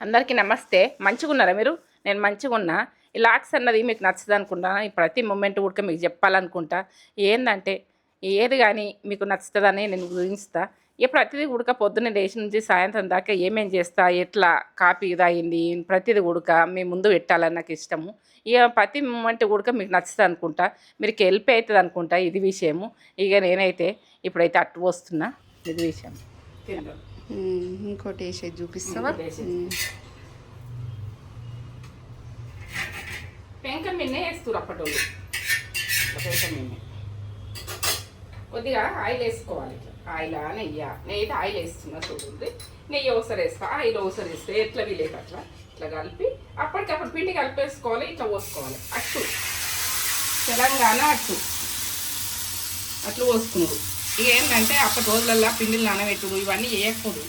అందరికీ నమస్తే. మంచిగా ఉన్నారా మీరు? నేను మంచిగా ఉన్నా ఈ లాక్స్ అన్నది మీకు నచ్చదు అనుకుంటా ఈ ప్రతి మూమెంట్ కూడా మీకు చెప్పాలనుకుంటా. ఏంటంటే ఏది కానీ మీకు నచ్చుతుందని నేను గురించుతా ఇక ప్రతిదీ ఉడక పొద్దున్న లేచి నుంచి సాయంత్రం దాకా ఏమేం చేస్తా ఎట్లా కాపీ తాగింది ప్రతిదీ ఉడక మీ ముందు పెట్టాలని నాకు ఇష్టము. ఇక ప్రతి మూమెంట్ ఉడక మీకు నచ్చుతుంది అనుకుంటా మీరు హెల్ప్ అవుతుంది అనుకుంటా ఇది విషయము. ఇక నేనైతే ఇప్పుడైతే అట్టు వస్తున్నా ఇది విషయం. ఇంకోటి వేసేది చూపిస్తావా. పెంక మిన్నే వేస్తారు అప్పటోళ్ళు. ఇట్లా పెంక మిన్నే కొద్దిగా ఆయిల్ వేసుకోవాలి ఆయిల్ నెయ్యి? నెయ్యి అయితే ఆయిల్ వేస్తున్నా చూడండి. నెయ్యి ఒకసారి వేస్తా. ఆయిల్ ఒకసారి వేస్తే ఎట్లా వీలేదు అట్లా. ఇట్లా కలిపి అప్పటికప్పుడు పిండి కలిపేసుకోవాలి ఇట్లా పోసుకోవాలి. అట్టు. తెలంగాణ అట్టు. అట్లు పోసుకున్నారు. ఇక ఏంటంటే అప్పటి రోజులల్లో పిండిలు నానబెట్టుడు ఇవన్నీ చేయకూడదు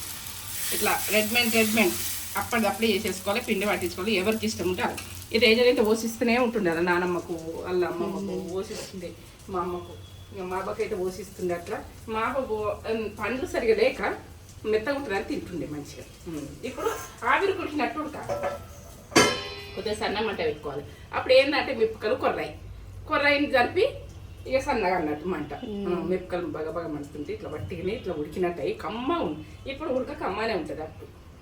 ఇట్లా రెడ్మెంట్ రెడ్మెంట్ అప్పటికప్పుడు చేసేసుకోవాలి పిండి పట్టించుకోవాలి. ఎవరికి ఇష్టం ఉంటే ఈ రేజర్ అయితే పోషిస్తూనే ఉంటుండే అలా నానమ్మకు వాళ్ళ అమ్మమ్మకు పోషిస్తుంది మా అమ్మకు. ఇక మా అబ్బకి అయితే పోషిస్తుంది అట్లా. మా అబ్బ పో- ఉమ్, పండ్లు సరిగా లేక మెత్తగా ఉంటుందని తింటుండే మంచిగా. ఇప్పుడు ఆవిరి కుడిచినట్టు ఉడక. కొద్దిగా సన్న మంట పెట్టుకోవాలి. అప్పుడు ఏంటంటే మిప్పకలు కొర్రాయి కొర్రాయిని జరిపి ఇక సన్నగా అన్నట్టు మంట. మిప్పకలు బాగా బాగా మండుతుంది ఇట్లా పట్టిని ఇట్లా ఉడికినట్టు అయ్యి కమ్మ ఉంది. ఇప్పుడు ఉడక కమ్మనే ఉంటుంది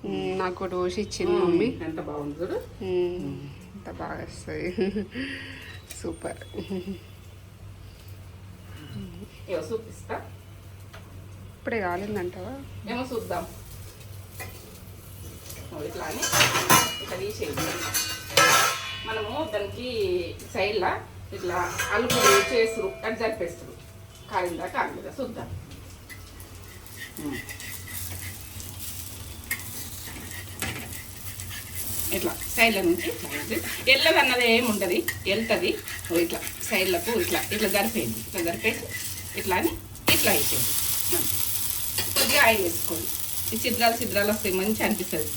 ఉమ్, నాకు ఒకటి పోసి ఇచ్చింది మమ్మీ. ఎంత బాగుంది చూడు. ఎంత బాగా వస్తుంది. సూపర్. ఏమో చూపిస్తా. ఇప్పుడే కాలేదంటావా? ఏమో చూద్దాం. ఇట్లా అని ఇట్లా తీసేయండి. మనము దానికి సైడ్లా ఇట్లా అలుపు చేసురు అని జరిపేస్తారు కాలిందా కాలిందా చూద్దాం ఇట్లా సైడ్ల నుంచి ఎల్లది అన్నది ఏమి ఉండదు వెళ్తుంది ఇట్లా సైడ్లకు ఇట్లా ఇట్లా జరిపేయండి ఇట్లా జరిపేసి ఇట్లా అని ఇట్లా వేసేయండి. కొద్దిగా ఆయిల్ వేసుకోండి. ఈ చిద్రాలు చిద్రాలు వస్తాయి మంచి అనిపిస్తుంది.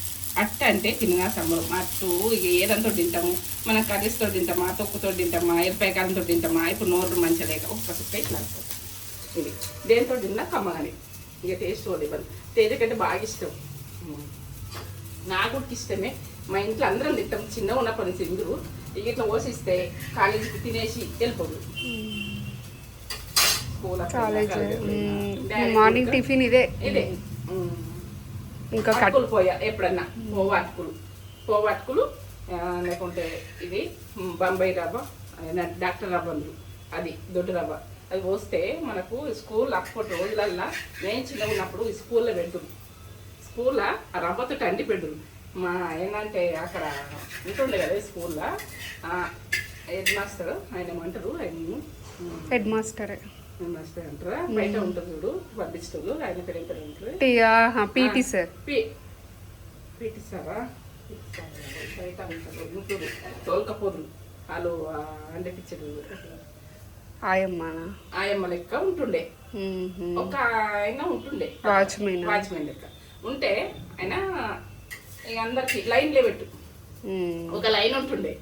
అట్ట అంటే తినగా సంబరం అట్టు ఇక ఏదంతో తింటాము? మనం కర్రీస్తో తింటామా? తొక్కుతో తింటామా? ఎరపాయ కాలంతో తింటామా? ఇప్పుడు నోరు మంచిగా లేక ఒక్క సుక్క ఇట్లా ఇది. దేంతో తిన్నా కమ్మగానే. ఇక టేస్ట్ కూడా ఇవ్వండి తేజ కంటే బాగా ఇష్టం. నాకు కూడా ఇష్టమే. మా ఇంట్లో అందరం తింటాం. చిన్నగా ఉన్నప్పటి నుంచి ఇందురు ఇక ఇట్లా పోసిస్తే కాలేజీకి తినేసి వెళ్ళిపోదు. మార్నింగ్ టిఫిన్ ఇదే. ఇదే. ఇంకా కట్ అటుకులు పోయా ఎప్పుడన్నా. పోవ అటుకులు. పోవ అటుకులు ఆ, లేకుంటే ఇది బొంబాయి రవ్వ డాక్టర్ రవ్వ ఉంది అది దొడ్డు రవ్వ. అది పోస్తే మనకు స్కూల్ అప్పటి రోజులల్లా నేను చిన్నగా ఉన్నప్పుడు స్కూల్లో పెడుతుంది. స్కూల్లో ఆ రవ్వతో టండి పెడుతుంది. మా ఏంటంటే అక్కడ ఉంటుండే కదా స్కూల్లో హెడ్ మాస్టర్ ఆయన ఏమంటారు ఆయన హెడ్ మాస్టర్. అంటారా? బయట ఉంటుంది చూడు ఆయన పేరు పేరు పీటీ సార్. పి పీటీ సారా? బయట ఉంటారు. గుంటూరు తోలుకపోదు వాళ్ళు అండపిచ్చారు ఆయమ్మనా? ఆయమ్మ లెక్క ఉంటుండే. ఒక ఆయన ఉంటుండే. వాచ్మెన్. వాచ్మెన్ లెక్క. ఉంటే ఆయన ఇక అందరికి లైన్లే పెట్టు. ఒక లైన్ ఉంటుండే.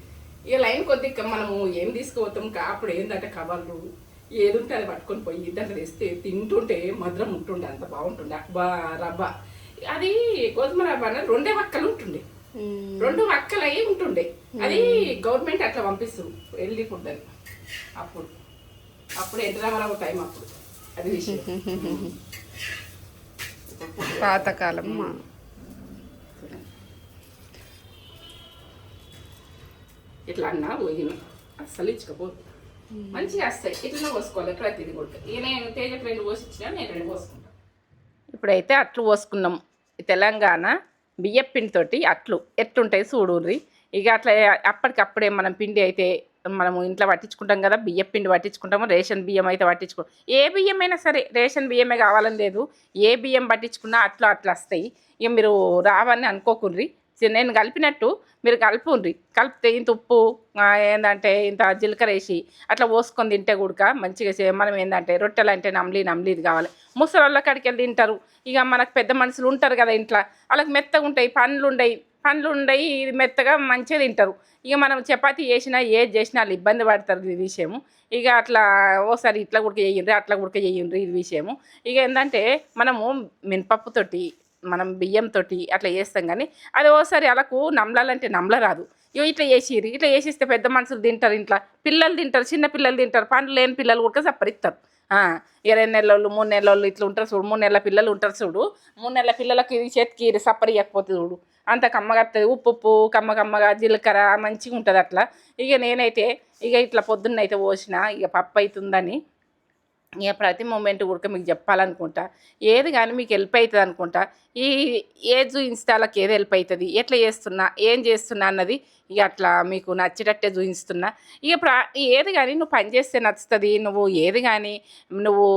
ఇక లైన్ కొద్ది మనము ఏం తీసుకుపోతాం అప్పుడు ఏంటంటే కవర్లు ఏది ఉంటే అది పట్టుకొని పోయి దాంట్లో తెస్తే తింటుంటే మధురం ఉంటుండే అంత బాగుంటుండే. బా రవ్వ. అది గోధుమ రవ్వ అనేది రెండే వక్కలు ఉంటుండే. రెండు వక్కలు అయి ఉంటుండే. అది గవర్నమెంట్ అట్లా పంపిస్తుంది హెల్దీ ఫుడ్ అని. అప్పుడు. అప్పుడు ఎంత రామారావు టైం అప్పుడు. అది విషయం. పాతకాలం. ఇట్లా అన్నా పోయిన. అస్సలు ఇచ్చకపోదు. మంచిగా వస్తాయి. ఇట్లా పోసుకోవాలి. ప్రతిదీ కూడా. నేను తేజకు రెండు పోసి ఇచ్చినా నేను రెండు పోసుకుంటాను ఇప్పుడైతే అట్లు పోసుకున్నాం. తెలంగాణ బియ్యం పిండితోటి అట్లు. ఎట్లుంటాయి చూడుర్రి. ఇక అట్లా అప్పటికప్పుడే మనం పిండి అయితే మనము ఇంట్లో పట్టించుకుంటాం కదా బియ్యం పిండి పట్టించుకుంటాము రేషన్ బియ్యం అయితే పట్టించుకో ఏ బియ్యం అయినా సరే రేషన్ బియ్యమే కావాలని లేదు. ఏ బియ్యం పట్టించుకున్నా అట్లా అట్లా వస్తాయి. ఇక మీరు రావని అనుకోకుండ్రి చి- నేను కలిపినట్టు మీరు కలుపుండ్రి. కలిపితే ఇంత ఉప్పు ఏంటంటే ఏందంటే ఇంత జీలకర్ర వేసి అట్లా పోసుకొని తింటే కూడక మంచిగా చే- మనం ఏంటంటే రొట్టెలు అంటే నమ్లి నమ్లీది కావాలి. ముసలి కాడికి వెళ్ళి తింటారు. ఇక మనకు పెద్ద మనుషులు ఉంటారు కదా ఇంట్లో. వాళ్ళకి మెత్తగా ఉంటాయి పండ్లు ఉండయి. పండ్లు ఉండయి ఇది మెత్తగా మంచిగా తింటారు. ఇక మనం చపాతి చేసినా ఏది చేసినా వాళ్ళు ఇబ్బంది పడతారు ఇది విషయము. ఇక అట్లా ఓసారి ఇట్లా ఉడక చేయండి అట్లా ఉడక చేయండి ఇది విషయము. ఇక ఏంటంటే మనము మినపప్పుతోటి మనం బియ్యంతో అట్లా చేస్తాం కానీ అది ఓసారి అలాకు నమ్మలాలంటే నమ్మల రాదు ఇగో ఇట్లా చేసిరు ఇట్లా చేసిస్తే పెద్ద మనుషులు తింటారు ఇంట్లో. పిల్లలు తింటారు చిన్న పిల్లలు తింటారు పండ్లు లేని పిల్లలు కూడా సప్పరిస్తారు ఇరవై నెలలు మూడు నెలలు ఇట్లా ఉంటారు చూడు మూడు నెలల పిల్లలు ఉంటారు చూడు. మూడు నెలల పిల్లలకి ఇది చేతికి ఇది సప్పరి ఇవ్వకపోతే చూడు. అంత కమ్మగత్తది వస్తుంది ఉప్పు ఉప్పు కమ్మ కమ్మగా జీలకర్ర మంచిగా ఉంటుంది అట్లా. ఇక నేనైతే ఇక ఇట్లా పొద్దున్న అయితే పోసిన ఇక పప్పు అవుతుందని ఇక ప్రతి మూమెంట్ కూడా మీకు చెప్పాలనుకుంటా ఏది కానీ మీకు హెల్ప్ అవుతుంది అనుకుంటా ఈ ఏజ్ ఇన్స్టాలకు ఏది హెల్ప్ అవుతుంది ఎట్లా చేస్తున్నా ఏం చేస్తున్నా అన్నది ఇక అట్లా మీకు నచ్చేటట్టే చూపిస్తున్నా. ఇక ప్రా ఏది కానీ నువ్వు పని చేస్తే నచ్చుతుంది నువ్వు ఏది కానీ నువ్వు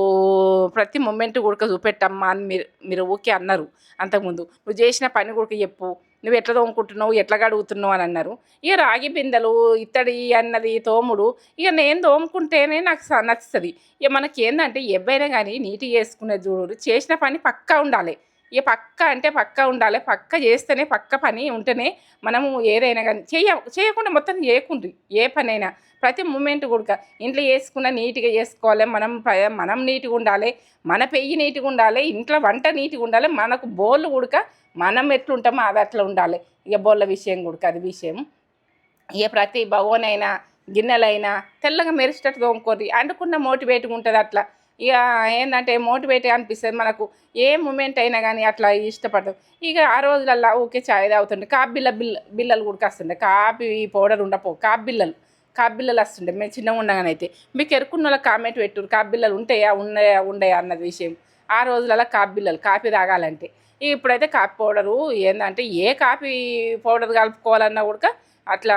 ప్రతి మూమెంట్ కూడా చూపెట్టమ్మా అని మీరు మీరు ఓకే అన్నారు అంతకుముందు. నువ్వు చేసిన పని కూడా చెప్పు నువ్వు ఎట్లా తోముకుంటున్నావు? ఎట్లా కడుగుతున్నావు అని అన్నారు. ఇక రాగి బిందెలు ఇత్తడి అన్నది తోముడు. ఇక నేను తోముకుంటేనే నాకు నచ్చుతుంది. ఇక మనకి ఏంటంటే ఎవరైనా కానీ నీట్గా వేసుకునే చూడు చేసిన పని పక్కా ఉండాలి. ఇక పక్క అంటే పక్క ఉండాలి. పక్క చేస్తేనే పక్క పని ఉంటేనే మనము ఏదైనా కానీ చేయ చేయకుండా మొత్తం చేయకుండ్రి. ఏ పనైనా. ప్రతి మూమెంట్ కూడా ఇంట్లో చేసుకున్న నీట్గా చేసుకోవాలి. మనం మనం నీట్గా ఉండాలి. మన పెయ్యి నీట్గా ఉండాలి. ఇంట్లో వంట నీట్గా ఉండాలి. మనకు బోళ్ళు కూడక మనం ఎట్లుంటామో అది అట్లా ఉండాలి. ఇక బోళ్ళ విషయం కూడక అది విషయం. ఇక ప్రతి భగవనైనా గిన్నెలైనా తెల్లగా మెరిసేటట్టు తోముకోరి అండుకున్న మోటివేట్గా ఉంటుంది అట్లా. ఇక ఏంటంటే మోటివేట్గా అనిపిస్తుంది మనకు. ఏ మూమెంట్ అయినా కానీ అట్లా ఇష్టపడతాం. ఇక ఆ రోజులల్లా ఊకే చాయ్ తాగుతుండే. కాపు బిల్ల బిల్ల బిల్లలు కూడా వస్తుండే కాఫీ పౌడర్ ఉండపో కాపు బిల్లలు కాఫీ బిల్లలు వస్తుండే. మేము చిన్నగా ఉండగానైతే మీకు ఎరుకున్న వాళ్ళ కామెంట్ పెట్టురు కాఫీ బిల్లలు ఉంటాయా ఉన్నాయా ఉండయా అన్నది విషయం. ఆ రోజులలో కాఫీ బిల్లలు కాఫీ తాగాలంటే. ఇప్పుడైతే కాఫీ పౌడరు ఏంటంటే ఏ కాఫీ పౌడర్ కలుపుకోవాలన్నా కూడా అట్లా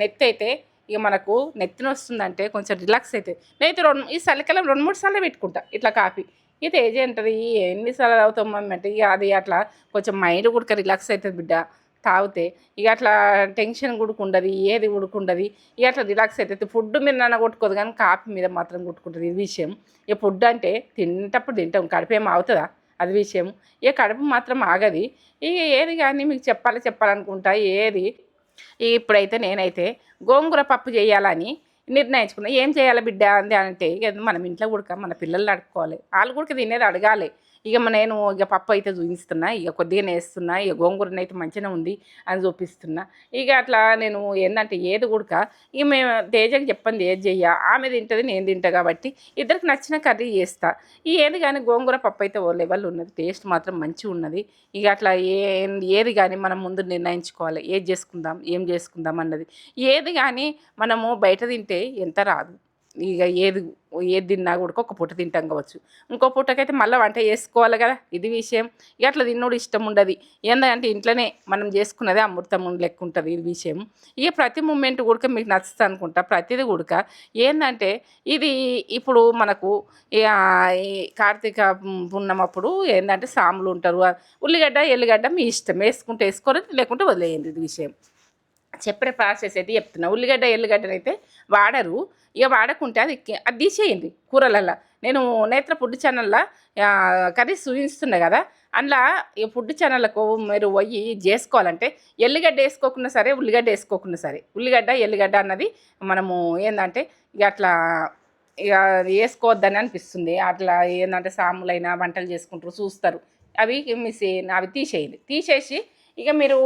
నెత్తి అయితే ఇక మనకు నెత్తిన వస్తుందంటే కొంచెం రిలాక్స్ అవుతుంది నేనైతే రెండు ఈ చలికాలం రెండు మూడు సార్లు పెట్టుకుంటా ఇట్లా కాఫీ. ఇది ఏజ్ ఉంటుంది ఎన్నిసార్లు తాగుతాం అంటే ఇక అది అట్లా కొంచెం మైండ్ కూడా రిలాక్స్ అవుతుంది బిడ్డ. తాగితే ఇక అట్లా టెన్షన్ గుడుకుండదు ఏది గుడుకుండదు ఇక అట్లా రిలాక్స్ అవుతుంది ఫుడ్ మీద నాన్న కొట్టుకోదు కానీ కాఫీ మీద మాత్రం కొట్టుకుంటుంది ఇది విషయం. ఇక ఫుడ్ అంటే తింటప్పుడు తింటాం కడుపేం అవుతుందా అది విషయం. ఇక కడుపు మాత్రం ఆగది. ఇక ఏది కానీ మీకు చెప్పాలి చెప్పాలనుకుంటా ఏది ఇప్పుడైతే నేనైతే గోంగూర పప్పు చేయాలని నిర్ణయించుకున్నా. ఏం చేయాలి బిడ్డ అంది అంటే ఇక మనం ఇంట్లో ఉడక మన పిల్లల్ని అడుక్కోవాలి వాళ్ళు కూడా తినేది అడగాలి. ఇక నేను ఇక పప్పు అయితే చూపిస్తున్నా ఇక కొద్దిగా వేస్తున్నా ఇక గోంగూరని అయితే మంచిగా ఉంది అని చూపిస్తున్నా. ఇక అట్లా నేను ఏంటంటే ఏది కూడా ఇక మేము తేజకి చెప్పండి ఏది చెయ్య ఆమె తింటుంది నేను తింటా కాబట్టి ఇద్దరికి నచ్చిన కర్రీ చేస్తా. ఈ ఏది కానీ గోంగూర పప్పు అయితే ఓ లెవెల్ ఉన్నది టేస్ట్ మాత్రం మంచిగా ఉన్నది. ఇక అట్లా ఏ ఏది కానీ మనం ముందు నిర్ణయించుకోవాలి ఏది చేసుకుందాం ఏం చేసుకుందాం అన్నది. ఏది కానీ మనము బయట తింటే ఎంత రాదు. ఇక ఏది ఏది తిన్నా కూడా ఒక పూట తింటాం కావచ్చు. ఇంకో పూటకైతే మళ్ళీ వంట చేసుకోవాలి కదా ఇది విషయం. ఇక అట్లా తిన్నోడు ఇష్టం ఉండదు. ఏంటంటే ఇంట్లోనే మనం చేసుకున్నదే అమృతం లెక్క ఉంటుంది ఇది విషయం. ఇక ప్రతి మూమెంట్ కూడా మీకు నచ్చుతుంది అనుకుంటా ప్రతిదీ కూడా ఏంటంటే ఇది ఇప్పుడు మనకు ఈ కార్తీక పున్నమప్పుడు ఏంటంటే సాములు ఉంటారు ఉల్లిగడ్డ ఎల్లిగడ్డ మీ ఇష్టం. వేసుకుంటే వేసుకోరు లేకుంటే వదిలేయండి ఇది విషయం. చెప్పిన ప్రాసెస్ అయితే చెప్తున్నా. ఉల్లిగడ్డ ఎల్లిగడ్డలు అయితే వాడరు. ఇక వాడకుంటే అది అది తీసేయండి కూరలల్లో. నేను నేత్ర ఫుడ్ ఛానల్లో కర్రీస్ చూపిస్తున్నా కదా అందులో ఈ ఫుడ్ ఛానళ్ళకు మీరు పోయి చేసుకోవాలంటే ఎల్లిగడ్డ వేసుకోకుండా సరే ఉల్లిగడ్డ వేసుకోకుండా సరే. ఉల్లిగడ్డ ఎల్లిగడ్డ అన్నది మనము ఏంటంటే ఇక అట్లా ఇక వేసుకోవద్దని అనిపిస్తుంది. అట్లా ఏంటంటే సాములైనా వంటలు చేసుకుంటారు చూస్తారు. అవి మిస్ అవి తీసేయండి. తీసేసి ఇక మీరు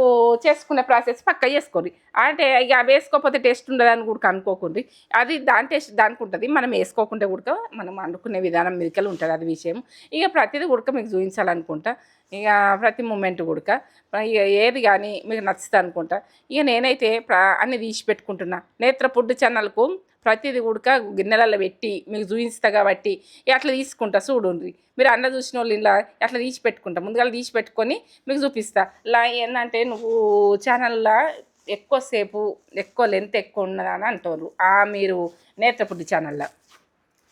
చేసుకునే ప్రాసెస్ పక్క చేసుకోండి. అంటే ఇక అవి వేసుకోకపోతే టేస్ట్ ఉండదని కూడా అనుకోకండి. అది దాని టేస్ట్ దానికి ఉంటుంది. మనం వేసుకోకుంటే ఉడక మనం వండుకునే విధానం మీదకెళ్ళి ఉంటుంది అది విషయం. ఇక ప్రతిదీ ఉడక మీకు చూపించాలనుకుంటా. ఇక ప్రతి మూమెంట్ ఉడక ఇక ఏది కానీ మీకు నచ్చుతా అనుకుంటా. ఇక నేనైతే ప్ర అన్ని తీసి పెట్టుకుంటున్నా. నేత్ర ఫుడ్ ఛానల్కు ప్రతిదీ ఉడక గిన్నెలలో పెట్టి మీకు చూపిస్తా కాబట్టి అట్లా తీసుకుంటా చూడండి మీరు అన్న చూసిన వాళ్ళు ఇలా అట్లా తీసి పెట్టుకుంటా. ముందుగా తీసి పెట్టుకొని మీకు చూపిస్తా. ఇలా ఏంటంటే నువ్వు ఛానల్లో ఎక్కువసేపు ఎక్కువ లెంత్ ఎక్కువ ఉన్నదని అంటారు. ఆ మీరు నేత్రపుడ్డి ఛానల్లో.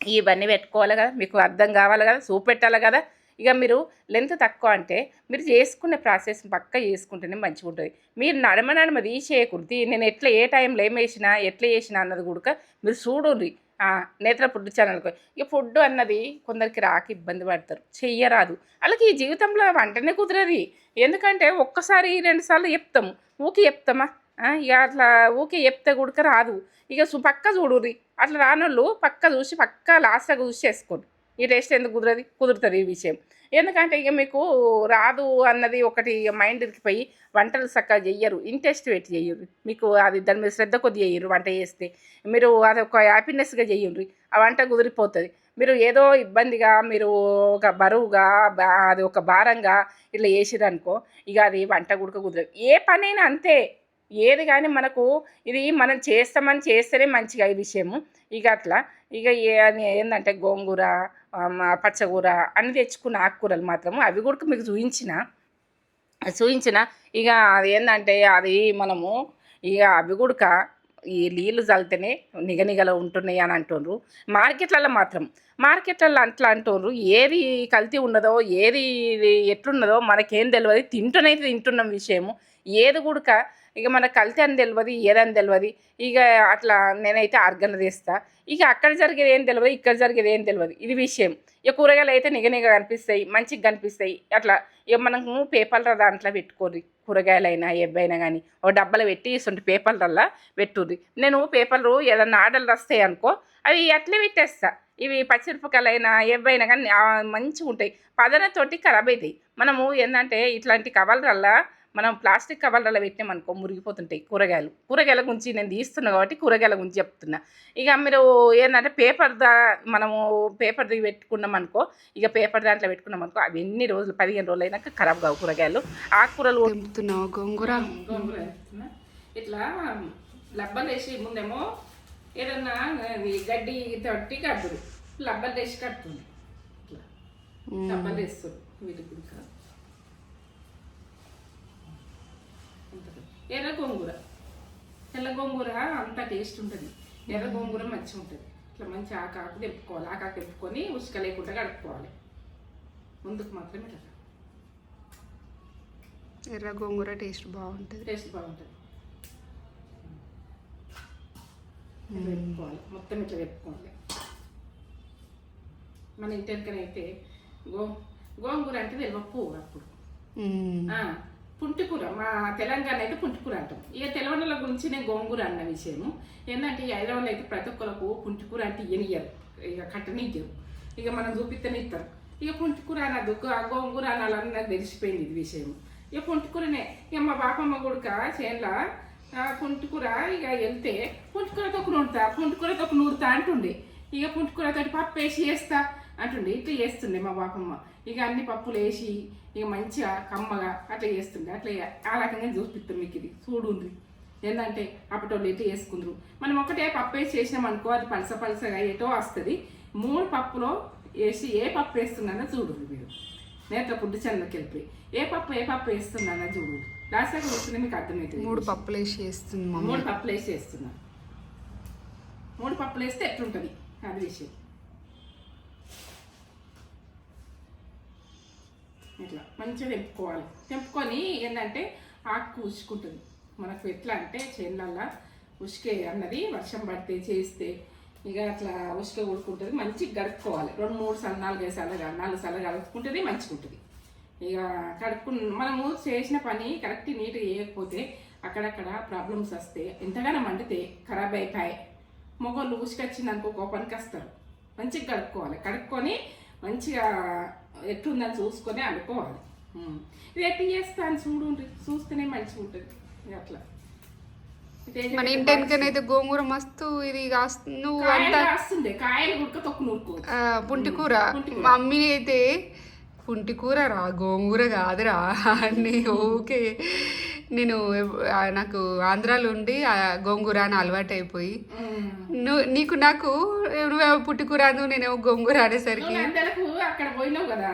ఇవన్నీ పెట్టుకోవాలి కదా మీకు అర్థం కావాలి కదా చూపెట్టాలి కదా ఇక మీరు లెంత్ తక్కువ అంటే మీరు చేసుకునే ప్రాసెస్ పక్క చేసుకుంటేనే మంచిగా ఉంటుంది. మీరు నడమ నడమ తీసేయకూడదు. నేను ఎట్లా ఏ టైంలో ఏం వేసినా ఎట్లా చేసినా అన్నది కూడా మీరు చూడండి నేత్ర ఫుడ్ ఛానల్కి ఇక ఫుడ్ అన్నది కొందరికి రాక ఇబ్బంది పడతారు. చెయ్యరాదు. అలాగే ఈ జీవితంలో వంటనే కుదరది. ఎందుకంటే ఒక్కసారి రెండుసార్లు చెప్తాము. ఊకి చెప్తామా? ఇక అట్లా ఊకే చెప్తే కూడా రాదు. ఇక పక్క చూడుర్రి అట్లా రానోళ్ళు పక్క చూసి పక్క లాస్ట్గా చూసి చేసుకోండి. ఈ టేస్ట్ ఎందుకు కుదరది? కుదురుతుంది ఈ విషయం. ఎందుకంటే ఇక మీకు రాదు అన్నది ఒకటి మైండ్కి పోయి వంటలు చక్కగా చెయ్యరు. ఇంట్రెస్ట్ పెట్టి చెయ్యరు. మీకు అది దాని మీద శ్రద్ధ కొద్ది చెయ్యరు వంట చేస్తే. మీరు అది ఒక హ్యాపీనెస్గా చెయ్యండి ఆ వంట కుదిరిపోతుంది. మీరు ఏదో ఇబ్బందిగా మీరు ఒక బరువుగా బా- అది ఒక భారంగా ఇట్లా చేసిరనుకో ఇక అది వంట కూడా కుదరదు. ఏ పనైనా అంతే. ఏది కానీ మనకు ఇది మనం చేస్తామని చేస్తేనే మంచిగా ఈ విషయము. ఇక అట్లా. ఇక అని ఏంటంటే గోంగూర పచ్చగూర అన్ని తెచ్చుకున్న ఆకుకూరలు మాత్రము. అవి కూడా మీకు చూపించిన చూపించిన ఇక అది ఏంటంటే అది మనము ఇక అవి కూడా ఈ నీళ్ళు చల్లితేనే నిగనిగలు ఉంటున్నాయి అని అంటుండ్రు. మార్కెట్లలో మాత్రం. మార్కెట్లలో అట్లా అంటుండ్రు. ఏది కల్తీ ఉన్నదో ఏది ఇది ఎట్లున్నదో మనకేం తెలియదు తింటున్నైతే తింటున్నాం విషయము. ఏది కూడక ఇక మన కల్తీ అని తెలియదు ఏదని తెలియదు ఇక అట్లా నేనైతే ఆర్గన తీస్తా ఇక అక్కడ జరిగేది ఏం తెలియదు ఇక్కడ జరిగేది ఏం తెలియదు ఇది విషయం. ఇక కూరగాయలు అయితే నిగనిగ కనిపిస్తాయి మంచిగా కనిపిస్తాయి. అట్లా ఇక మనము పేపర్ల దాంట్లో పెట్టుకోర్రి. కూరగాయలైనా ఏవైనా కానీ ఒక డబ్బాలో పెట్టి ఇస్తుంటే పేపర్లల్లా పెట్టుర్రి. నేను పేపర్లు ఏదన్నా ఆర్డర్లు వస్తాయి అనుకో అవి అట్లే పెట్టేస్తా. ఇవి పచ్చిమిరపకాయలైనా ఏవైనా కానీ మంచిగా ఉంటాయి పదనతోటి ఖరాబ్ అవుతాయి మనము ఏంటంటే ఇట్లాంటి కవర్లల్లా మనం ప్లాస్టిక్ కవర్లలో పెట్టామనుకో మురిగిపోతుంటాయి కూరగాయలు. కూరగాయల గురించి నేను తీస్తున్నా కాబట్టి కూరగాయల గురించి చెప్తున్నా. ఇక మీరు ఏంటంటే పేపర్ దా మనము పేపర్ పెట్టుకున్నాం అనుకో ఇక పేపర్ దాంట్లో పెట్టుకున్నాం అనుకో అవి ఎన్ని రోజులు పదిహేను రోజులు అయినాక ఖరాబ్ కావు కూరగాయలు. ఆకుకూరలు తెంపుతున్నావు గోంగూర? గోంగూర. ఇట్లా లబ్బలు వేసి ముందేమో ఏదన్నా గడ్డి తట్టి కట్టుడు. లబ్బలు వేసి కడుతుంది ఇట్లా. లబ్బలు వేస్తుంది వీటికి కూడా ఎర్ర గోంగూర. తెల్ల గోంగూర అంత టేస్ట్ ఉంటుంది. ఎర్ర గోంగూర మంచిగా ఉంటుంది. ఇట్లా మంచి ఆకాకు తెంపుకోవాలి. ఆకాకు తెంపుకొని ఉసుక లేకుండా కడుక్కోవాలి. ముందుకు మాత్రమే ఇట్లా ఎర్ర గోంగూర టేస్ట్ బాగుంటుంది. టేస్ట్ బాగుంటుంది. వెప్పుకోవాలి మొత్తం ఇట్లా వెప్పుకోవాలి మన ఇంటి వెనకనైతే గో గోంగూర అంటే తెలివ పువ్వు అప్పుడు. ఆ, పుంటికూర మా తెలంగాణ అయితే పుంటికూర అంటాం. ఇక తెలంగాణల గురించి నేను గోంగూర అన్న విషయము. ఏంటంటే ఈ హైదరాబాద్లో అయితే ప్రతి ఒక్కరికి పుంటికూర అంటే ఇయ్యనియ్యరు ఇక కట్టనియ్యరు ఇక మనం చూపిస్తేనే ఇస్తారు. ఇక పుంటికూర అన్నది గో- గోంగూర అనాలని నాకు తెలిసిపోయింది ఇది విషయం ఇక పుంటికూరనే ఇక మా బాపమ్మ కొడుక చేనుల పుంటికూర ఇక వెళ్తే పుంటికూరతో ఒక నూరుతా పుంటికూరతో ఒక నూరుతా అంటుండే. ఇక పుంటికూరతోటి పప్పు వేసి వేస్తా అంటుండే. ఇట్లా చేస్తుండే మా బాపమ్మ. ఇక అన్ని పప్పులు వేసి ఇక మంచిగా కమ్మగా అట్లా చేస్తుండే అట్లా ఆ రకంగా చూపిస్తాం మీకు ఇది. చూడుండ్రి. ఏంటంటే అప్పటోళ్ళు ఎటు వేసుకుందరు మనం ఒకటే పప్పు వేసి చేసినాం అనుకో అది పలస పలసగా ఎటో వస్తుంది. మూడు పప్పులో వేసి ఏ పప్పు వేస్తున్నానో చూడండి మీరు. నేత పుడ్డు చెన్నకి వెళ్ళిపోయి. ఏ పప్పు ఏ పప్పు వేస్తున్నానో చూడు లాస్ట్ దాకా చూస్తే మీకు అర్థమవుతుంది మూడు పప్పులు వేసి చేస్తుంది మమ్మీ. మూడు పప్పులు వేసి వేస్తున్నా మూడు పప్పులు వేస్తే ఎట్లుంటుంది? అది విషయం. ఇట్లా మంచిగా తెంపుకోవాలి. తెంపుకొని ఏంటంటే ఆకు ఉసుకుంటుంది మనకు ఎట్లా అంటే చేనులల్లా ఉసుకే అన్నది వర్షం పడితే చేస్తే ఇక అట్లా ఉసుక ఉడుకుంటుంది మంచిగా గడుపుకోవాలి రెండు మూడు సార్లు నాలుగైదు సార్లు నాలుగు సార్లు కడుపుకుంటుంది మంచిగా ఉంటుంది ఇక కడుపు మనము చేసిన పని కరెక్ట్ నీట్గా చేయకపోతే అక్కడక్కడ ప్రాబ్లమ్స్ వస్తే ఎంతగానో మండితే ఖరాబ్ అయిపోయి మొగోళ్ళు ఉసుకొచ్చిందనుకో కోపానికి వస్తారు. మంచిగా కడుక్కోవాలి. కడుక్కొని మంచిగా ఎట్లుందని చూసుకొని అనుకోవాలి. ఇది ఎట్లా చేస్తాను చూడు చూస్తేనే మంచిగా ఉంటుంది. అట్లా. మన చేస్తే ఇంటి వెనకనైతే గోంగూర మస్తు ఇది నువ్వు కాస్తుంది కాయలు తొక్కు నూరుకో. పుంటికూర పుంటికూర. మమ్మీ అయితే పుంటికూర రా గోంగూర కాదురా. అని ఓకే. నేను నాకు ఆంధ్రాలో ఉండి గోంగూర అని అలవాటు అయిపోయి నువ్వు నీకు నాకు నువ్వేమో పుట్టికూర నువ్వు నేనేమో గోంగూర అనేసరికి. అక్కడ పోయినావు కదా.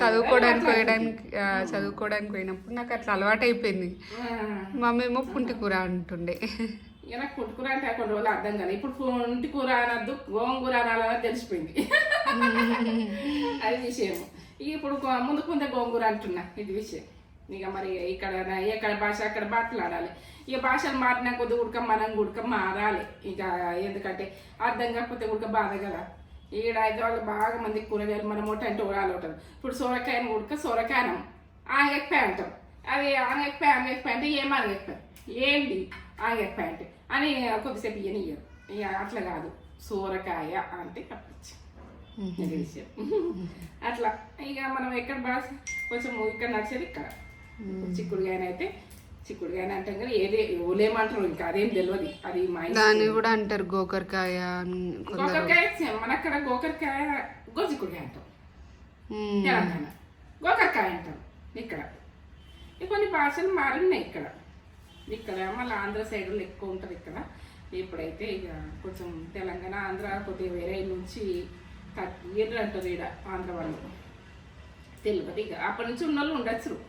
చదువుకోవడానికి పోయడానికి చదువుకోవడానికి పోయినప్పుడు నాకు అట్లా అలవాటు అయిపోయింది మమ్మీ ఏమో పుంటికూర అంటుండే. నాకు పుట్టుకూర అంటే కొన్ని రోజులు అర్థం కాదు ఇప్పుడు పుంటి కూర అనద్దు గోంగూర అనాలని తెలిసిపోయింది. అది విషయం ఇక ఇప్పుడు ముందు ముందే గోంగూర అంటున్నా ఇది విషయం. ఇక మరి ఇక్కడ ఎక్కడ భాష అక్కడ మాట్లాడాలి. ఇక భాషలు మారినా కొద్ది ఉడక మనం ఉడక మారాలి. ఇక ఎందుకంటే అర్థం కాకపోతే ఉడక బాధ కదా. ఈడ హైదరాబాద్ బాగా మంది కూరగాయలు మనం ఒకటి అంటే ఉడాలి ఉంటారు. ఇప్పుడు సొరకాయను ఉడక సొరకాయనం ఆంగెక్కాయ అంటాం అది ఆంగెక్కాయ ఆంగెక్కాయ అంటే ఏం ఆంగెక్కాయ ఏంటి ఆంగెక్కాయ అంటే? అని కొద్దిసేపు ఇయ్యనియ్యరు. ఇక అట్లా కాదు. సోరకాయ అంటే తప్పచ్చు ఇది విషయం అట్లా ఇక మనం ఎక్కడ భాష కొంచెం ఇక్కడ నడిచేది ఇక్కడ చిక్కుడుగాయన అయితే చిక్కుడుగాయన అంటాం కానీ ఏదే ఓలేమంటారు ఇంకా అదేం తెలియదు అది మా దాన్ని కూడా అంటారు గోకరకాయ గోకరకాయ మన అక్కడ గోకరకాయ గోజిక్కుడుకాయ అంటాం. మ్మ్. తెలంగాణ. గోకరకాయ అంటాం ఇక్కడ. ఇక కొన్ని భాషలు మారినాయి ఇక్కడ. ఇక్కడ మళ్ళీ ఆంధ్ర సైడ్లో ఎక్కువ ఉంటుంది ఇక్కడ. ఇప్పుడైతే ఇక కొంచెం తెలంగాణ ఆంధ్ర కొద్దిగా వేరే నుంచి ఎర్ర అంటారు ఈడ ఆంధ్ర వాళ్ళు. తెలియదు ఇక. అప్పటి నుంచి ఉన్న వాళ్ళు ఉండొచ్చు.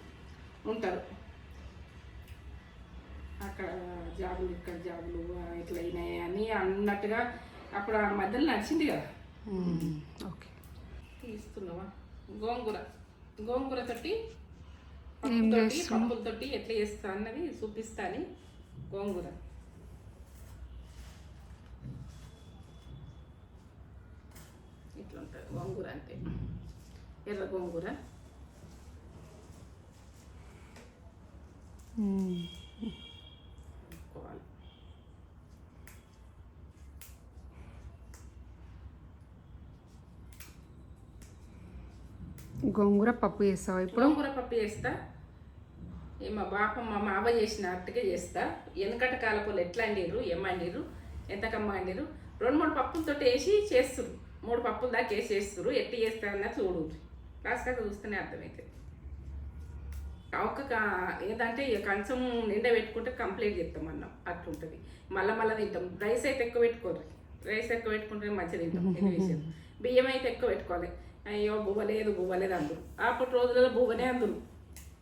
ఉంటారు. అక్కడ జాబులు ఇక్కడ జాబులు ఆ, ఇట్లా అయినాయి అని అన్నట్టుగా అప్పుడు ఆ మధ్యలో నడిచింది కదా. ఓకే. తీస్తున్నావా? గోంగూర. గోంగూర తోటి పప్పుతోటి? పప్పులతోటి ఎట్లా చేస్తా అన్నది చూపిస్తాను గోంగూర. ఇట్లా ఉంటుంది గోంగూర అంటే ఎర్ర గోంగూర. గోంగూర పప్పు చేస్తావా ఇప్పుడు? గోంగూర పప్పు చేస్తా. ఏ మా బాప మా మావ చేసినట్టుగా చేస్తా. వెనకట కాలపోలు ఎట్లా అండిరు ఏం అండిరు ఎంత కమ్మ అండిరు రెండు మూడు పప్పులతో వేసి చేస్తురు మూడు పప్పుల దాకా వేసి ఎట్టి చేస్తారన్నా చూడు. కాస్త కాస్త చూస్తేనే అర్థమవుతుంది ఒక ఏదంటే ఇక కంచం నిండా పెట్టుకుంటే కంప్లీట్ చేస్తాం అన్నం. అట్లుంటుంది. మళ్ళీ మళ్ళీ తింటాం. రైస్ అయితే ఎక్కువ పెట్టుకోరు. రైస్ ఎక్కువ పెట్టుకుంటే మంచిగా తింటాం. ఇది విషయం. బియ్యం అయితే ఎక్కువ పెట్టుకోవాలి. అయ్యో బువ్వ లేదు బువ్వ అందరు. అప్పటి రోజులలో బువ్వనే అందరు.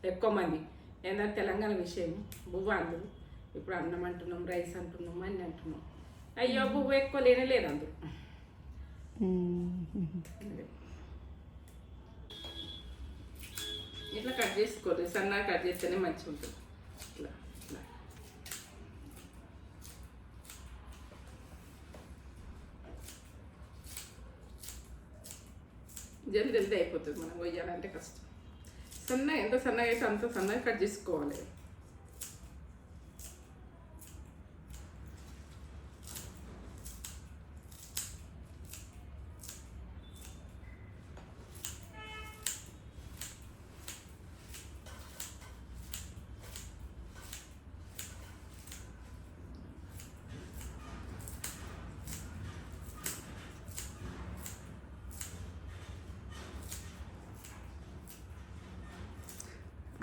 ఎక్కువ మంది. ఏంటంటే తెలంగాణ విషయం. బువ్వ అందరు. ఇప్పుడు అన్నం అంటున్నాం రైస్ అంటున్నాం అన్నీ అంటున్నాం. అయ్యో బువ్వ ఎక్కువ లేనే లేదు అందరు. ఇట్లా కట్ చేసుకోరు సన్నగా కట్ చేస్తేనే మంచిగా ఉంటుంది ఇట్లా. జల్ది జల్ది అయిపోతుంది మనం కొయ్యాలంటే కష్టం. సన్నగా ఎంత సన్నగా అయితే అంత సన్నగా కట్ చేసుకోవాలి.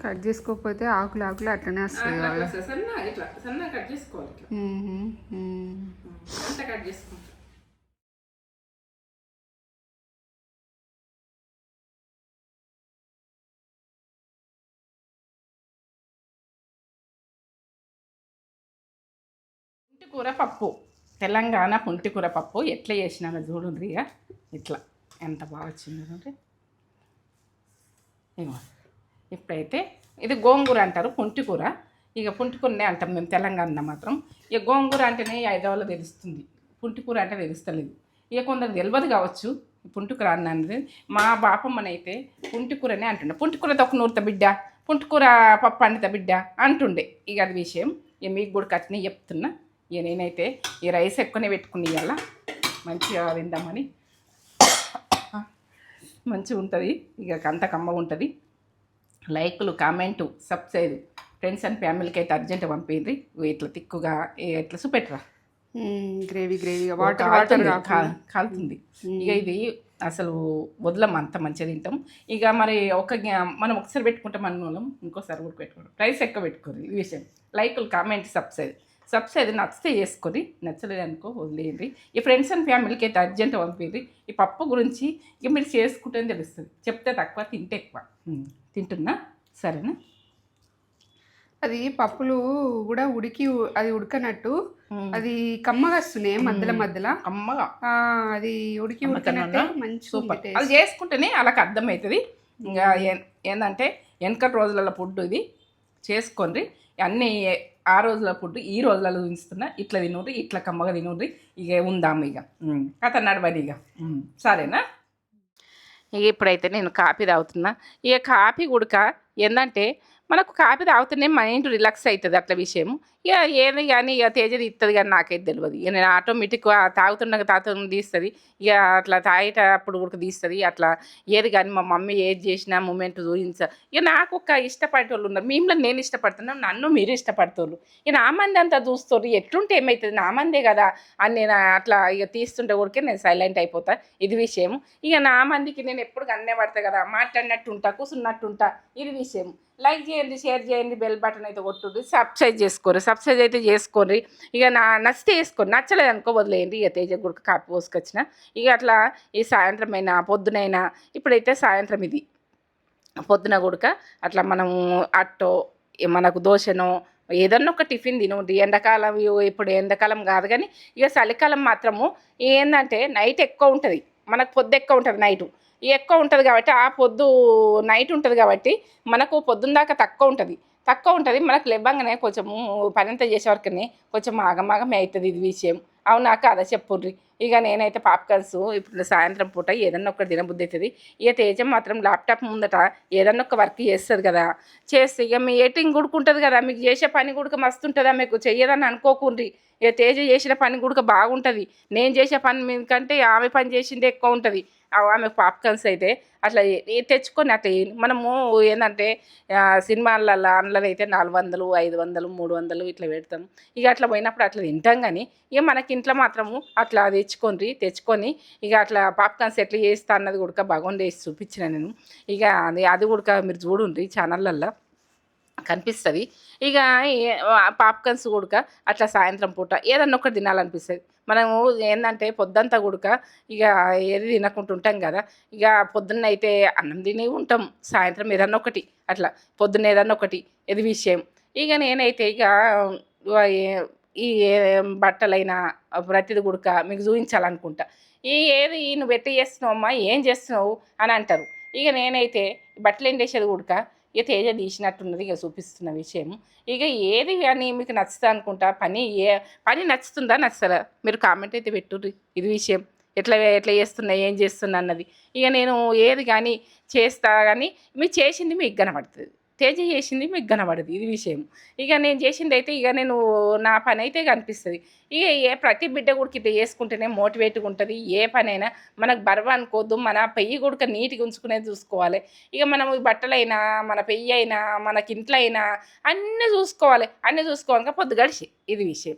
కట్ చేసుకోకపోతే ఆకులు ఆకులు అట్లనే వస్తాయి. సన్నగా ఇట్లా సన్నగా కట్ చేసుకోవాలి. అంత కట్ చేసుకుంటా. పుంటికూర పప్పు. తెలంగాణ పుంటికూర పప్పు. ఎట్లా చేసినారో చూడండి ఇక. ఇట్లా. ఎంత బాగా వచ్చిందో చూడండి ఇగో ఇప్పుడైతే ఇది గోంగూర అంటారు పుంటికూర. ఇక పుంటికూరనే అంటాం మేము తెలంగాణ మాత్రం. ఇక గోంగూర అంటేనే ఈ హైదరాబాద్లో తెలుస్తుంది. పుంటికూర అంటే తెలుస్తలేదు. ఇక కొందరు తెలియదు కావచ్చు పుంటికూర అన్నది మా బాపమ్మనైతే పుంటికూరనే అంటుండే. పుంటికూర తొక్క నూరుత బిడ్డ పుంటికూర పప్పు అండిత బిడ్డ అంటుండే. ఇక అది విషయం. ఇక మీకు కూడా కట్టిన చెప్తున్నా. ఇక నేనైతే ఈ రైస్ ఎక్కువనే పెట్టుకుని ఇవాళ. మంచిగా తిందామని. మంచిగా ఉంటుంది. ఇక అంత కమ్మ ఉంటుంది. లైక్లు కామెంటు సబ్స్క్రైబ్ ఫ్రెండ్స్ అండ్ ఫ్యామిలీకి అయితే అర్జెంట్ పంపింది ఇట్లా తిక్కుగా ఇట్లా చూపెట్టరా. గ్రేవీ గ్రేవీగా. వాటర్ వాటర్ కాలుతుంది, ఇక ఇది అసలు వదలం అంత మంచిగా తింటాం. ఇక మరి ఒక మనం ఒకసారి పెట్టుకుంటాం అన్నోళ్ళం ఇంకోసారి కూడా పెట్టుకుంటాం. ప్రైస్ ఎక్కువ పెట్టుకోరు ఈ విషయం. లైకులు కామెంట్ సబ్స్క్రైబ్ సబ్స్క్రైబ్ నచ్చితే చేసుకొని నచ్చలేదు అనుకో వదిలేయండి. ఈ ఫ్రెండ్స్ అండ్ ఫ్యామిలీకి అయితే అర్జెంట్ పంపింది ఈ పప్పు గురించి ఇక మీరు చేసుకుంటే తెలుస్తుంది? చెప్తే తక్కువ తింటే ఎక్కువ. తింటున్నా సరేనా? అది పప్పులు కూడా ఉడికి అది ఉడకనట్టు. అది కమ్మగా వస్తున్నాయి మధ్యలో మధ్యలో. అమ్మగా ఆ, అది ఉడికి ఉడికినట్టే మంచిగా సూపర్. అది. చేసుకుంటేనే అలాగ అర్థమవుతుంది. ఇంకా ఏంటంటే వెనకటి రోజులలో ఫుడ్ ఇది. చేసుకోండి. అన్నీ ఆ రోజుల ఫుడ్ ఈ రోజులలో చూపిస్తున్నా ఇట్లా తినుర్రి ఇట్లా కమ్మగా తినుర్రి ఇక ఉందాము ఇక. కథ నడవని ఇక. సరేనా? ఇక ఇప్పుడైతే నేను కాఫీ తాగుతున్నా. ఇక కాఫీ గుడక ఏంటంటే మనకు కాపీ తాగుతూనే మైండ్ రిలాక్స్ అవుతుంది అట్లా విషయం ఇక ఏది కానీ ఇక తేజది ఇస్తుంది కానీ నాకైతే తెలియదు ఇక నేను ఆటోమేటిక్గా తాగుతుండగా తాగుతున్న తీస్తుంది. ఇక అట్లా తాగేటప్పుడు కూడా తీస్తుంది. అట్లా ఏది కానీ మా మమ్మీ ఏది చేసినా మూమెంట్ చూపించ. ఇక నాకు ఒక ఇష్టపడే వాళ్ళు ఉన్నారు. మేము నేను ఇష్టపడుతున్నాను నన్ను మీరు ఇష్టపడుతున్నారు ఇక నా మంది అంతా చూస్తారు ఎట్లుంటే ఏమవుతుంది నా మందే కదా అని నేను అట్లా ఇక తీస్తుంటే ఊరికే నేను సైలెంట్ అయిపోతా. ఇది విషయం ఇక నా మందికి నేను ఎప్పుడు కన్నే పడతా కదా మాట్లాడినట్టు ఉంటా కూర్చున్నట్టు ఉంటా ఇది విషయం లైక్ చేయండి షేర్ చేయండి బెల్ బటన్ అయితే కొట్టుర్రి. సబ్స్క్రైబ్ చేసుకోరు సబ్స్క్రైబ్ అయితే చేసుకోర్రి. ఇక నా నచ్చితే వేసుకోండి. నచ్చలేదు అనుకో వదిలేయండి. ఇక తేజ గుడికి కాపీ పోసుకొచ్చిన. ఇక అట్లా ఈ సాయంత్రం అయినా పొద్దునైనా ఇప్పుడైతే సాయంత్రం ఇది. పొద్దున గుడక అట్లా మనము అట్టో మనకు దోశనో ఏదన్నా ఒక టిఫిన్ తినండి ఎండాకాలం ఇగో ఇప్పుడు ఎండాకాలం కాదు కానీ ఇక చలికాలం మాత్రము ఏంటంటే నైట్ ఎక్కువ ఉంటుంది. మనకు పొద్దు ఎక్కువ ఉంటుంది నైటు. ఎక్కువ ఉంటుంది కాబట్టి ఆ పొద్దు నైట్ ఉంటుంది కాబట్టి మనకు పొద్దున్న దాకా తక్కువ ఉంటుంది. తక్కువ ఉంటుంది మనకు లేవ్వంగానే కొంచెము పని అంతా చేసేవరకనే కొంచెం ఆగమాగమే అవుతుంది ఇది విషయం. అవునా కాదా చెప్పుర్రి. ఇక నేనైతే పాప్కార్న్స్ ఇప్పుడు సాయంత్రం పూట ఏదన్నా ఒకటి తినబుద్ధి అవుతుంది ఇక తేజం మాత్రం ల్యాప్టాప్ ముందట ఏదన్నా ఒక వర్క్ చేస్తుంది కదా. చేస్తే ఇక మీ ఏటింగ్ గుడుకుంటుంది కదా. మీకు చేసే పని గుడక మస్తు ఉంటుందా మీకు? చెయ్యదని అనుకోకుండ్రి. ఇక తేజ చేసిన పని గుడక బాగుంటుంది. నేను చేసే పని మీద కంటే ఆమె పని చేసిందే ఎక్కువ ఉంటుంది. ఆమె పాప్కార్న్స్ అయితే అట్లా తెచ్చుకొని అట్లా మనము ఏంటంటే సినిమాలలో అందులో అయితే నాలుగు వందలు ఐదు వందలు మూడు వందలు ఇట్లా పెడతాం. ఇక అట్లా పోయినప్పుడు అట్లా తింటాం కానీ ఇక మనకి ఇంట్లో మాత్రము అట్లా తెచ్చుకొని తెచ్చుకొని ఇక అట్లా పాప్కార్న్స్ ఎట్లా చేస్తా అన్నది కూడా బాగుండే వేసి చూపించిన నేను. ఇక అది అది కూడా మీరు చూడండి ఛానళ్ళల్లో. కనిపిస్తుంది. ఇక పాప్కార్న్స్ కూడక అట్లా సాయంత్రం పూట ఏదన్నా ఒకటి తినాలనిపిస్తుంది. మనము ఏంటంటే పొద్దంతా కూడక ఇక ఏది తినకుండా ఉంటాం కదా ఇక పొద్దున్న అయితే అన్నం తిని ఉంటాం సాయంత్రం ఏదన్నా ఒకటి అట్లా పొద్దున్న ఏదన్నా ఒకటి ఇది విషయం ఇక నేనైతే ఇక ఈ ఏ- బట్టలైనా ప్రతిది గుడక మీకు చూపించాలనుకుంటా ఈ ఏది నువ్వు ఎట్టి చేస్తున్నావు అమ్మా ఏం చేస్తున్నావు అని అంటారు. ఇక నేనైతే బట్టలు ఎండేసేది గుడక ఇక తేజ తీసినట్టున్నది ఇక చూపిస్తున్న విషయం. ఇక ఏది కానీ మీకు నచ్చుతా అనుకుంటా పని ఏ పని నచ్చుతుందా నచ్చరా మీరు కామెంట్ అయితే పెట్టుర్రి. ఇది విషయం. ఎట్లా ఎట్లా చేస్తున్నా ఏం చేస్తున్నా అన్నది. ఇక నేను ఏది కానీ చేస్తా కానీ మీరు చేసింది మీకు కనబడుతుంది. తేజ చేసింది మీకు కనబడదు ఇది విషయం. ఇక నేను చేసింది అయితే ఇక నేను నా పని అయితే కనిపిస్తుంది. ఇక ఏ ప్రతి బిడ్డ కూడా ఇట్లా చేసుకుంటేనే మోటివేట్గా ఉంటుంది. ఏ పనైనా మనకు బరువు అనుకోవద్దు. మన పెయ్యి కూడా నీట్గా ఉంచుకునేది చూసుకోవాలి. ఇక మనం బట్టలైనా మన పెయ్యి అయినా మనకి ఇంట్లో అయినా అన్నీ చూసుకోవాలి. అన్నీ చూసుకోవాలి పొద్దు గడిచి ఇది విషయం.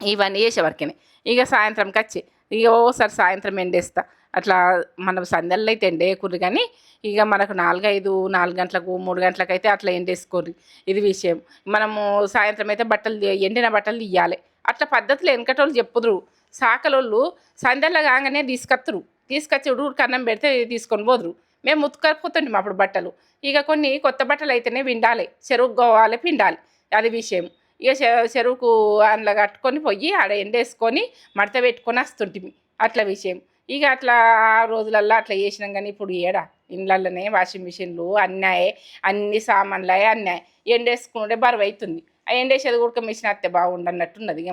ఇవన్నీ చేసేవరకనే ఇక సాయంత్రంకి వచ్చి ఇక ఓసారి సాయంత్రం ఎండేస్తా. అట్లా మనం సందల్లో అయితే ఎండేయకూడదు కానీ ఇక మనకు నాలుగైదు నాలుగు గంటలకు మూడు గంటలకు అయితే అట్లా ఎండేసుకోరు. ఇది విషయం. మనము సాయంత్రం అయితే బట్టలు ఎండిన బట్టలు ఇవ్వాలి అట్లా పద్ధతులు వెనకటోళ్ళు చెప్పుదురు. సాకలోళ్ళు సందల్లో కాగానే తీసుకొత్తురు. తీసుకొచ్చి ఉడుకు అన్నం పెడితే తీసుకొని పోదురు. మేము ఉతుకపోతుంటాం అప్పుడు బట్టలు. ఇక కొన్ని కొత్త బట్టలు అయితేనే విండాలి చెరువు గోవాలి పిండాలి. అది విషయం. ఇక చె- చెరువుకు అందులో కట్టుకొని పోయి ఆడ ఎండేసుకొని మడత పెట్టుకొని వస్తుంటిమి. అట్లా విషయం. ఇక అట్లా ఆ రోజులల్లో అట్లా చేసినాం కానీ ఇప్పుడు ఏడా ఇండ్లలోనే వాషింగ్ మిషన్లు అన్నాయి అన్ని సామాన్లు అన్నాయి. ఎండేసుకుంటే బరువు అవుతుంది ఎండేసేది కూడా మిషన్ అత్తే బాగుండన్నట్టున్నది. ఇక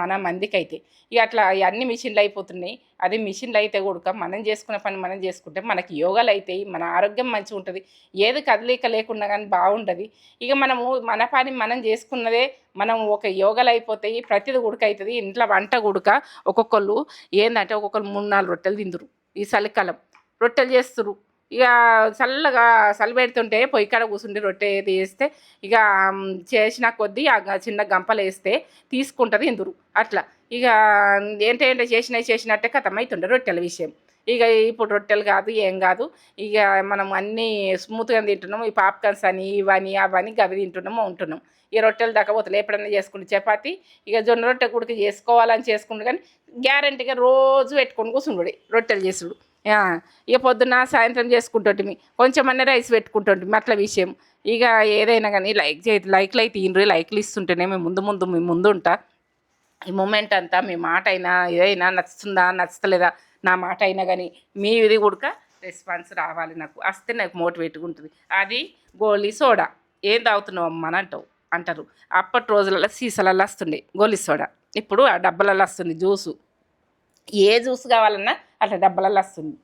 మన మందికి అయితే ఇక అట్లా అన్ని మిషన్లు అయిపోతున్నాయి. అది మిషన్లు అయితే కూడా మనం చేసుకున్న పని మనం చేసుకుంటే మనకి యోగాలు అవుతాయి మన ఆరోగ్యం మంచిగా ఉంటుంది. ఏది కదలిక లేకుండా కానీ బాగుంటుంది. ఇక మనము మన పని మనం చేసుకున్నదే మనం ఒక యోగాలు అయిపోతాయి. ప్రతిది ఉడక అవుతుంది ఇంట్లో వంట ఉడక ఒక్కొక్కళ్ళు ఏంటంటే ఒక్కొక్కరు మూడు నాలుగు రొట్టెలు తిందురు. ఈ చలికాలం రొట్టెలు చేస్తురు ఇక చల్లగా చల్లబెడుతుంటే పొయ్యి కాడ కూర్చుండి రొట్టె తీస్తే ఇక చేసిన కొద్దీ ఆ గ- చిన్న గంపలు వేస్తే తీసుకుంటుంది ఇందురు. అట్లా. ఇక ఏంటంటే చేసినవి చేసినట్టే కథమవుతుండే రొట్టెల విషయం. ఇక ఇప్పుడు రొట్టెలు కాదు ఏం కాదు. ఇక మనం అన్నీ స్మూత్గా తింటున్నాము ఈ పాప్కార్న్స్ అని ఇవని అవని గవి తింటున్నాము ఉంటున్నాం. ఈ రొట్టెలు దక్కపోతలే ఎప్పుడైనా చేసుకుంటే చపాతి ఇక జొన్న రొట్టె కూడా చేసుకోవాలని చేసుకుంటు కానీ గ్యారంటీగా రోజు పెట్టుకొని కూర్చుండు రొట్టెలు చేసుడు. ఇక పొద్దున్న సాయంత్రం చేసుకుంటుంటిమి. కొంచెమన్నా రైస్ పెట్టుకుంటుంటిమి అట్లా విషయం. ఇక ఏదైనా కానీ లైక్ చే లైక్లు అయితే ఇన్రి లైక్లు ఇస్తుంటేనే మేము ముందు ముందు మీ ముందు ఉంటా. ఈ మూమెంట్ అంతా మీ మాట అయినా ఏదైనా నచ్చుతుందా నచ్చలేదా నా మాట అయినా కానీ మీ ఇది కూడక రెస్పాన్స్ రావాలి నాకు. వస్తే నాకు మోటివేట్గా ఉంటుంది. అది గోలీ సోడా. ఏం తాగుతున్నావు అమ్మ అని అంటావు అంటారు. అప్పటి రోజులలో సీసాలలో వస్తుండే గోలీ సోడా. ఇప్పుడు ఆ డబ్బాలలో వస్తుంది జ్యూసు. ఏ జ్యూస్ కావాలన్నా అట్లా డబ్బలలో వస్తుంది